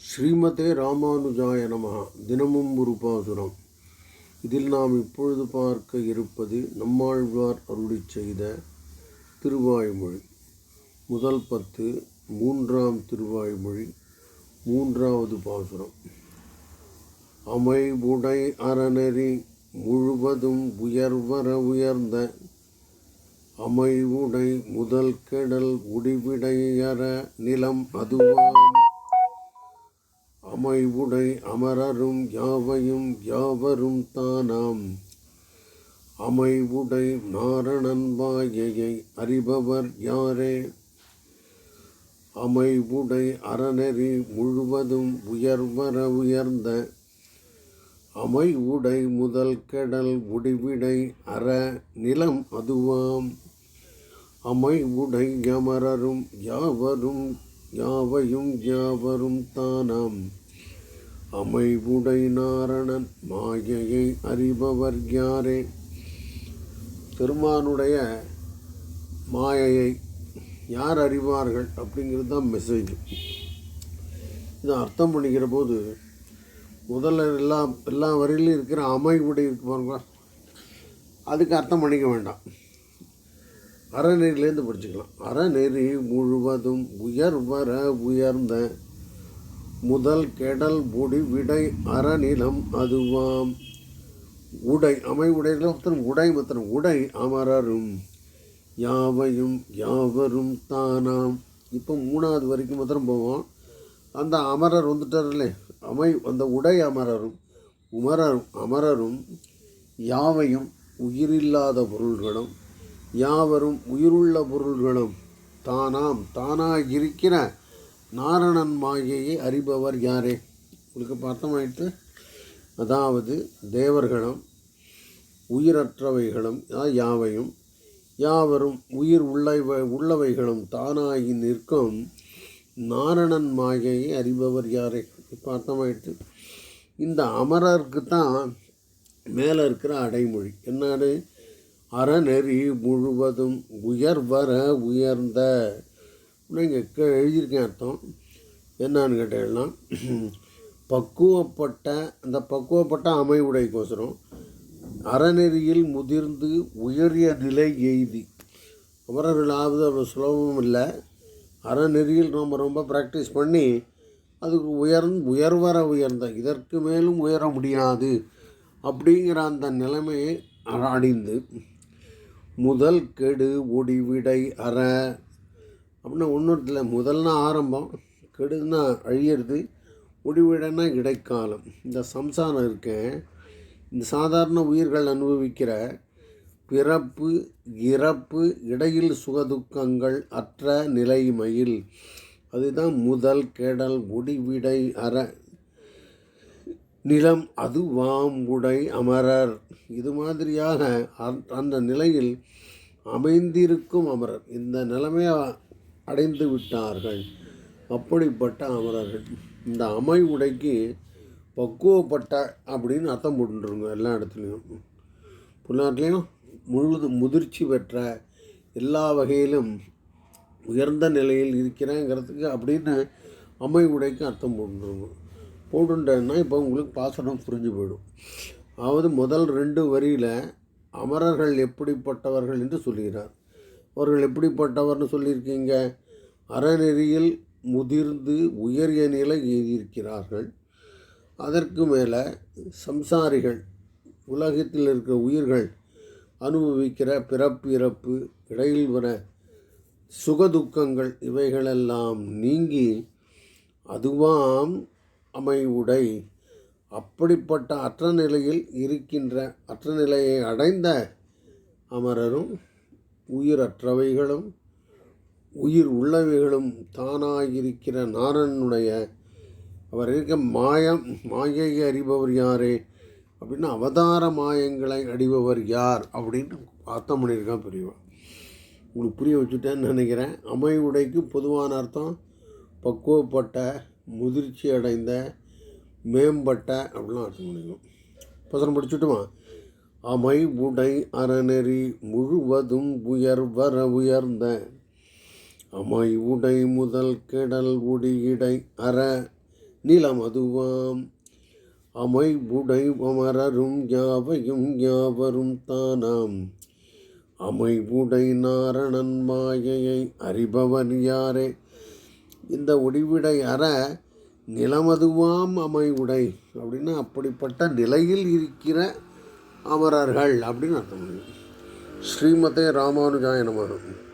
ஸ்ரீமதே ராமானுஜாய நமகா தினமும் ஒரு பாசுரம். இதில் நாம் இப்பொழுது பார்க்க இருப்பது நம்மாழ்வார் அருளி செய்த திருவாய்மொழி. முதல் பத்து மூன்றாம் திருவாய்மொழி மூன்றாவது பாசுரம். அமைவுடை அறநெறி முழுவதும் உயர்வர உயர்ந்த அமைவுடை முதல் கெடல் உடிவிடையற நிலம் அதுவாக அமைவுடை அமரரும் யாவையும் யாவரும் தானாம். அமைவுடை நாரணன்பாயையை அறிபவர் யாரே? அமைவுடை அறநெறி முழுவதும் உயர்வர உயர்ந்த. அமைவுடை முதல் கெடல் முடிவிடை அற நிலம் அதுவாம். அமைவுடை யமரரும் யாவரும் யாவையும் யாவரும் தானாம். அமைவுடை நாரணன் மாயையை அறிபவர் யாரே? பெருமானுடைய மாயையை யார் அறிவார்கள் அப்படிங்கிறது தான் மெசேஜ் இதை அர்த்தம் பண்ணிக்கிற போது முதல்ல எல்லா எல்லா வரியிலும் இருக்கிற அமைவுடை இருக்கு பாருங்க அதுக்கு அர்த்தம் பண்ணிக்க வேண்டாம். அறநெறியிலேருந்து படிச்சுக்கலாம். அறநெறி முழுவதும் உயர்வர உயர்ந்த முதல் கெடல் முடி விடை அறநிலம் அதுவாம். உடை அமை உடை உடை மத்தனம் உடை அமரரும். யாவையும் யாவரும் தானாம். இப்போ மூணாவது வரைக்கும் மாத்திரம் போவோம். அந்த அமரர் வந்துட்டார்லே அமை அந்த உடை அமரரும் உமரரும் அமரரும் யாவையும் உயிரில்லாத பொருள்களும் யாவரும் உயிருள்ள பொருள்களும் தானாம் தானாக இருக்கிற நாரணன் மாயையை அறிபவர் யாரே? உங்களுக்கு பார்த்தமாயிட்டு அதாவது தேவர்களும் உயிரற்றவைகளும் யாவையும் யாவரும் உயிர் உள்ளவை உள்ளவைகளும் தானாகி நிற்கும் நாரணன் மாயையை அறிபவர் யாரே? இப்போ அர்த்தமாயிட்டு இந்த அமரருக்கு தான் மேலே இருக்கிற அடைமொழி. என்னது அறநெறி முழுவதும் உயர்வர உயர்ந்த இங்கே எழுதியிருக்கேன் அர்த்தம். என்னன்னு கேட்டேன்னா பக்குவப்பட்ட அந்த பக்குவப்பட்ட அமைவுடைக்கோசரம் அறநெறியில் முதிர்ந்து உயரிய நிலை எய்தி. அமரர்கள் அவ்வளோ சுலபமும் இல்லை. அறநெறியில் ரொம்ப ரொம்ப ப்ராக்டிஸ் பண்ணி அதுக்கு உயர் உயர்வர உயர்ந்த இதற்கு மேலும் உயர முடியாது அப்படிங்கிற அந்த நிலைமையை அடைந்து முதல் கெடு ஒடிவிடை அற அப்படின்னா ஒன்றும் இல்லை முதல்னா ஆரம்பம் கெடுதுனா அழியிறது முடிவிடனா இடைக்காலம். இந்த சம்சாரம் இருக்கேன் இந்த சாதாரண உயிர்கள் அனுபவிக்கிற பிறப்பு இறப்பு இடையில் சுகதுக்கங்கள் அற்ற நிலைமையில். அதுதான் முதல் கெடல் முடிவிடை அற. நிலம் அது வாம்புடை அமரர். இது மாதிரியாக அந்த நிலையில் அமைந்திருக்கும் அமரர். இந்த நிலைமையை அடைந்து விட்டார்கள். அப்படிப்பட்ட அமரர்கள். இந்த அமை உடைக்கு பக்குவப்பட்ட அப்படின்னு அர்த்தம் போட்டுருங்க எல்லா இடத்துலையும். புல்லாட்லேயும் முழுது முதிர்ச்சி பெற்ற எல்லா வகையிலும் உயர்ந்த நிலையில் இருக்கிறேங்கிறதுக்கு அப்படின்னு அமை உடைக்கு அர்த்தம் போட்டுருங்க. போட்டுட்டேன்னா இப்போ உங்களுக்கு பாசனம் புரிஞ்சு போயிடும். அதாவது முதல் ரெண்டு வரியில் அமரர்கள் எப்படிப்பட்டவர்கள் என்று சொல்கிறார். அவர்கள் எப்படிப்பட்டவர்னு சொல்லியிருக்கீங்க? அறநெறியில் முதிர்ந்து உயரிய நிலை ஏறியிருக்கிறார்கள் அதற்கு மேலே சம்சாரிகள் உலகத்தில் இருக்கிற உயிர்கள் அனுபவிக்கிற பிறப்பு இறப்பு இடையில் வர சுகதுக்கங்கள் இவைகளெல்லாம் நீங்கி அதுவாம் அமைவுடை அப்படிப்பட்ட அற்ற நிலையில் இருக்கின்ற அற்ற நிலையை அடைந்த அமரரும் உயிரற்றவைகளும் உயிர் உள்ளவைகளும் தானாயிருக்கிற நாரனுடைய அவர் இருக்க மாயம் மாயையை அறிபவர் யாரே? அப்படின்னு அவதார மாயங்களை அடிபவர் யார்? அப்படின்னு அர்த்தம் பண்ணியிருக்கான் பெரியவா உங்களுக்கு புரிய வச்சுட்டேன்னு நினைக்கிறேன். அமை உடைக்கு பொதுவான அர்த்தம் பக்குவப்பட்ட முதிர்ச்சி அடைந்த மேம்பட்ட அப்படிலாம் அர்த்தம் பண்ணிக்கணும். பசனம் படிச்சுட்டுமா? அமைவுடை அறநெறி முழுவதும் உயர்வர உயர்ந்த. அமைவுடை முதல் கெடல் உடி அற நிலமதுவாம் அமைவுடை அமரரும் யாவையும் யாவரும் தானாம். அமைவுடை நாரணன் மாயையை அறிபவர் யாரே? இந்த ஒடிவிடை அற நிலமதுவாம் அமைவுடை அப்படின்னா அப்படிப்பட்ட நிலையில் இருக்கிற அமரர்கள் அப்படின்னு அர்த்தம். ஸ்ரீமதே ராமானுஜாய நமகம்